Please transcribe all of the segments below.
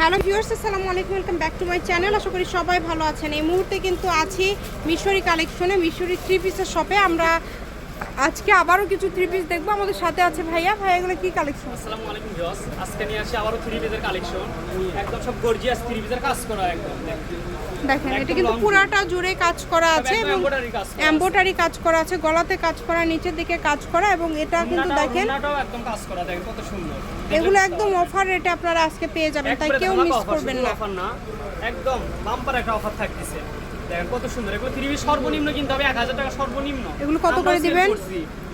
Hello viewers, আসসালামু আলাইকুম, welcome back to my channel. আশা করি সবাই ভালো আছেন। এই মুহূর্তে কিন্তু আছি মিশরি কালেকশনে, মিশরি থ্রি পিসের শপে। আমরা আজকে আবারও কিছু থ্রি পিস দেখব। আমাদের সাথে আছে ভাইয়া। ভাইয়া এগুলো কি কালেকশন আসসালামু আলাইকুম ভিউয়ার্স। আজকে নিয়ে আসি আবারও থ্রি পিসের কালেকশন একদম সব গর্জিয়াস থ্রি পিসের কাজ করা একদম। দেখেন এটা কিন্তু পুরাটা জুড়ে কাজ করা আছে এবং embroidery কাজ করা আছে। এম্বোটারি কাজ করা আছে গলাতে কাজ করা নিচের দিকে কাজ করা এবং এটা কিন্তু দেখেন একদম কাজ করা দেখেন কত সুন্দর। এগুলো একদম অফার রেটে আপনারা আজকে পেয়ে যাবেন তাই কেউ মিস করবেন না। offer না একদম বাম্পার একটা অফার থাকতেছে। দেখেন কত সুন্দর। এগুলো থ্রি পিস সর্বনিম্ন কিন্তু হবে এক হাজার টাকা সর্বনিম্ন। এগুলো কত করে sell দিবেন?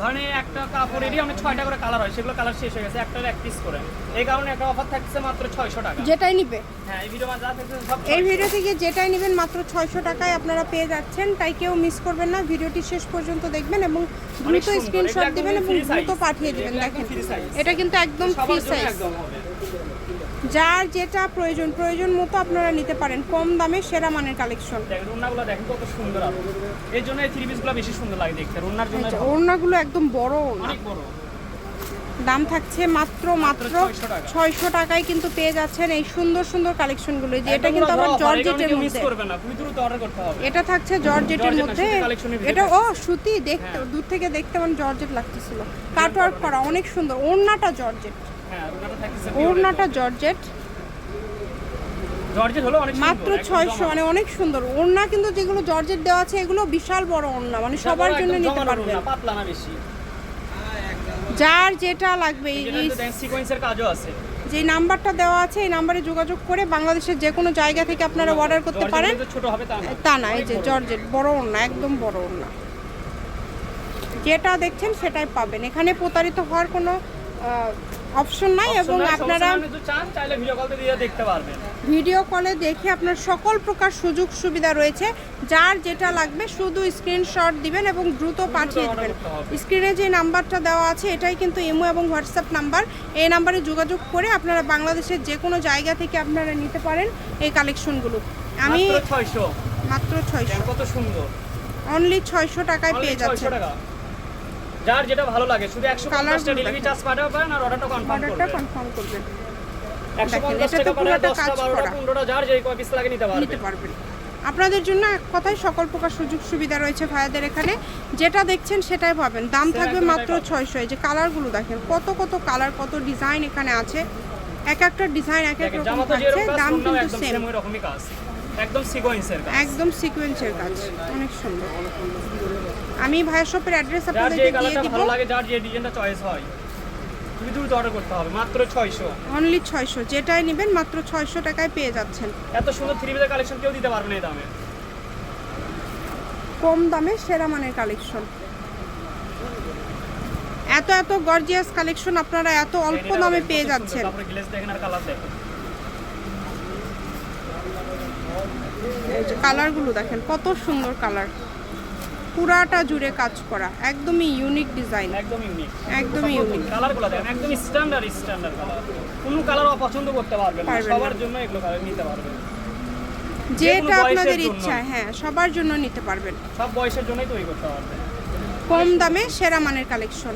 ধরেন একটা কাপড়েরই ছয়টা করে কালার হয় সেগুলো কালার শেষ হয়ে গেছে একটা এক পিস করে। এই কারণে একটা অফার থাকছে মাত্র ছয়শো টাকা। যেটাই নিবে। হ্যাঁ এই ভিডিও যা থাকছে সব এই ভিডিও থেকে যেটাই নেবেন মাত্র ছয়শো টাকায় আপনারা পেয়ে যাচ্ছেন তাই কেউ মিস করবেন না। ভিডিওটি শেষ পর্যন্ত দেখবেন এবং দ্রুত স্ক্রিনশট দিবেন এবং দ্রুত পাঠিয়ে দিবেন। দেখেন। এটা কিন্তু একদম ফ্রি সাইজ একদম হবে। যার যেটা প্রয়োজন প্রয়োজন মতো আপনারা নিতে পারেন। কম দামে সেরা মানের কালেকশন দেখেন রুন্নাগুলো দেখেন কত সুন্দর এই জন্য এই থ্রি পিসগুলো বেশি সুন্দর লাগে দেখতে। রুন্নার জন্য আচ্ছা, ওড়নাগুলো একদম বড়। অনেক বড়। দাম থাকছে মাত্র মাত্র ছয়শো টাকায় কিন্তু পেয়ে যাচ্ছেন এই সুন্দর সুন্দর কালেকশনগুলো যে এটা কিন্তু আবার জর্জেটের মধ্যে। এটা থাকছে জর্জেটের মধ্যে। এটা ও সুতি দেখতে হ্যাঁ। দূর থেকে দেখতে মানে জর্জেট লাগতেছিল। কাটওয়ার্ক করা অনেক সুন্দর। ওড়নাটা জর্জেট। ওড়নাটা জর্জেট। জর্জেট হলো অনেক মাত্র ছয়শো মানে অনেক সুন্দর। ওড়না কিন্তু যেগুলো জর্জেট দেওয়া আছে এগুলো বিশাল বড় ওড়না মানে সবার জন্য নিতে পাতলা না বেশি। যার যেটা লাগবে এই- সিকোয়েন্সের কাজও আছে। যে নাম্বারটা দেওয়া আছে এই নাম্বারে যোগাযোগ করে বাংলাদেশের যে কোনো জায়গা থেকে আপনারা অর্ডার করতে পারেন। ছোট হবে তা না। এই যে জর্জেট বড় ওড়না একদম বড় ওড়না। যেটা দেখছেন সেটাই পাবেন। এখানে প্রতারিত হওয়ার কোনো অপশন নাই এবং আপনারা ভিডিও কল দেখে আপনার সকল প্রকার সুযোগ সুবিধা রয়েছে। যার যেটা লাগবে শুধু স্ক্রিনশট দিবেন এবং দ্রুত পাঠিয়ে দিবেন। স্ক্রিনে যে নাম্বারটা দেওয়া আছে এটাই কিন্তু ইমো এবং হোয়াটসঅ্যাপ নাম্বার। এই নাম্বারে যোগাযোগ করে আপনারা বাংলাদেশের যে কোনো জায়গা থেকে আপনারা নিতে পারেন এই কালেকশনগুলো আমি মাত্র ছয়শো। কত সুন্দর। অনলি ছয়শো টাকায় পেয়ে Only যাচ্ছেন। 600 টাকা। যার যেটা ভালো লাগে শুধু 150 Colour ডেলিভারি চার্জ পাঠাতে পারেন আর অর্ডারটা কনফার্ম অর্ডারটা করবেন কনফার্ম করবেন 150 এটাতে টাকা পাঠালে পুরোটা 10টা কাজ 12টা করা। 15টা যার যেই কয় পিস লাগে নিতে পারবেন। আপনাদের জন্য এক কথায় সকল প্রকার সুযোগ সুবিধা রয়েছে ভাইয়াদের এখানে। যেটা দেখছেন সেটাই পাবেন। দাম থাকবে মাত্র। ছয়শো। যে কালারগুলো দেখেন কত কত কালার কত ডিজাইন এখানে আছে। এক একটা ডিজাইন এক এক রকম থাকছে। দাম কিন্তু একদম সেম একদম সিকোয়েন্সের কাজ। একদম সিকোয়েন্সের কাজ। অনেক সুন্দর। আমি ভাইয়া শপের অ্যাড্রেস যার যে আপনাদেরকে দিয়ে কালারটা দিব। ভালো লাগে যার যে ডিজাইনটা চয়েস হয় তুমি দ্রুত অর্ডার করতে হবে মাত্র 600 অনলি ছয়শো। যেটাই নেবেন মাত্র ছয়শো টাকায় পেয়ে যাচ্ছেন। এত সুন্দর থ্রি পিসের কালেকশন কেউ দিতে পারবে না এই দামে। কম দামে সেরা মানের কালেকশন এত এত গর্জিয়াস কালেকশন আপনারা এত অল্প দামে পেয়ে যাচ্ছেন। তারপরে গ্লেজ দেখেন আর কালার দেখেন। যে কালারগুলো দেখেন কত সুন্দর কালার পুরাটা জুড়ে কাজ করা একদমই ইউনিক ডিজাইন একদম ইউনিক একদমই ইউনিক কালারগুলো দেখেন একদম স্ট্যান্ডার্ড স্ট্যান্ডার্ড কালার কোনো কালার অপছন্দ করতে পারবেন না। সবার জন্য এগুলো কালার নিতে পারবেন। যেটা আপনাদের ইচ্ছা হ্যাঁ সবার জন্য নিতে পারবেন। সব বয়সের জন্যই তৈরি করতে পারবেন। কম দামে সেরা মানের কালেকশন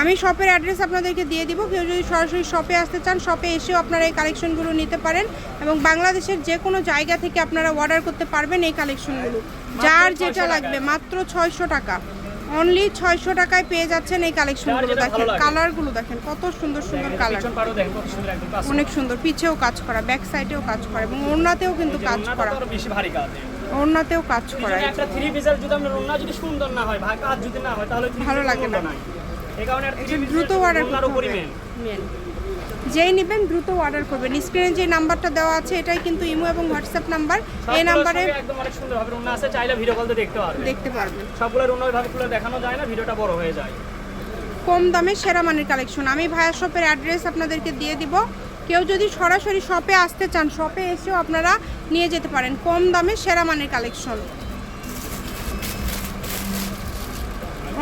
আমি শপের অ্যাড্রেস আপনাদেরকে দিয়ে দিব। কেউ যদি সরাসরি শপে আসতে চান শপে এসেও আপনারা এই কালেকশনগুলো নিতে পারেন এবং বাংলাদেশের যে কোনো জায়গা থেকে আপনারা অর্ডার করতে পারবেন এই কালেকশনগুলো যার যেটা লাগবে মাত্র ছয়শো টাকা। অনলি ছয়শো টাকায় পেয়ে যাচ্ছেন এই কালেকশনগুলো দেখেন কালারগুলো দেখেন কত সুন্দর সুন্দর কালার অনেক সুন্দর পিছেও কাজ করা ব্যাক সাইডেও কাজ করা এবং ওড়নাতেও কিন্তু কাজ করা। ওড়নাতেও কাজ করা। একটা থ্রি পিসের যদি আমরা রুন্না যদি সুন্দর না হয় কাজ যদি না হয় তাহলে ভালো লাগে না। দ্রুত অর্ডার যেই নেবেন দ্রুত অর্ডার করবেন। স্ক্রিনে যে নাম্বারটা দেওয়া আছে এটাই কিন্তু ইমো এবং হোয়াটসঅ্যাপ নাম্বার এই নাম্বারে একদম অনেক সুন্দর ভাবে রুন্না আছে চাইলে ভিডিও কল দেখতে পারবে দেখতে পারবেন। সবগুলো ওইভাবে খুলে দেখানো যায় না ভিডিওটা বড় হয়ে যায়। কম দামে সেরা মানের কালেকশন আমি ভায়া শপের অ্যাড্রেস আপনাদেরকে দিয়ে দিব। কেউ যদি সরাসরি শপে আসতে চান শপে এসেও আপনারা নিয়ে যেতে পারেন। কম দামে সেরা মানের কালেকশন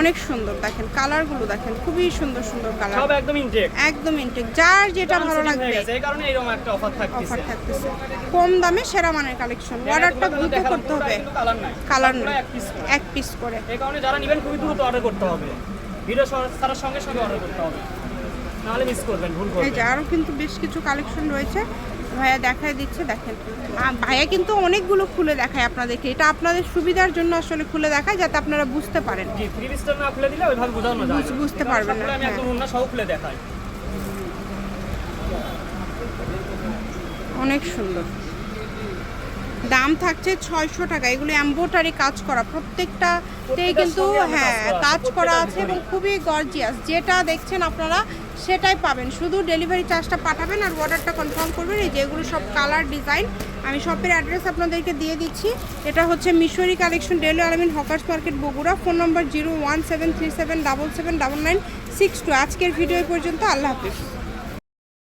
অনেক সুন্দর দেখেন কালারগুলো দেখেন খুবই সুন্দর সুন্দর কালার সব একদম ইনটেক একদম ইনটেক যার যেটা ভালো লাগবে। এই কারণে এরকম একটা অফার থাকতেছে। অফার থাকতেছে। কম দামে সেরা মানের কালেকশন অর্ডারটা দ্রুত করতে হবে। কালার নাই। কালার সবগুলো না এক piece করে। এক পিস করে। এই কারণে যারা নেবেন খুবই দ্রুত অর্ডার করতে হবে। ভিডিও ছাড়ার সঙ্গে সঙ্গে অর্ডার করতে হবে। নাহলে মিস করবেন ভুল এই করবেন। যে আরও কিন্তু বেশ কিছু কালেকশন রয়েছে। ভাইয়া দেখায় দিচ্ছে দেখেন। ভাইয়া কিন্তু অনেকগুলো খুলে দেখায় আপনাদেরকে। এটা আপনাদের সুবিধার জন্য আসলে খুলে দেখায় যাতে আপনারা বুঝতে পারেন। বুঝতে পারবেন না, খুলে অনেক সুন্দর। দাম থাকছে ছয়শো টাকা। এগুলো এম্বোটারি কাজ করা। প্রত্যেকটাতেই কিন্তু হ্যাঁ কাজ করা আছে এবং খুবই গর্জিয়াস যেটা দেখছেন আপনারা সেটাই পাবেন। শুধু ডেলিভারি চার্জটা পাঠাবেন আর অর্ডারটা কনফার্ম করবেন। এই যেগুলো সব কালার ডিজাইন আমি শপের অ্যাড্রেস আপনাদেরকে দিয়ে দিচ্ছি। এটা হচ্ছে Mishri collection daily Almin hawkers market Bogura. Phone number zero one seven three seven double seven double nine six two আজকের ভিডিও পর্যন্ত। আল্লাহ হাফিজ।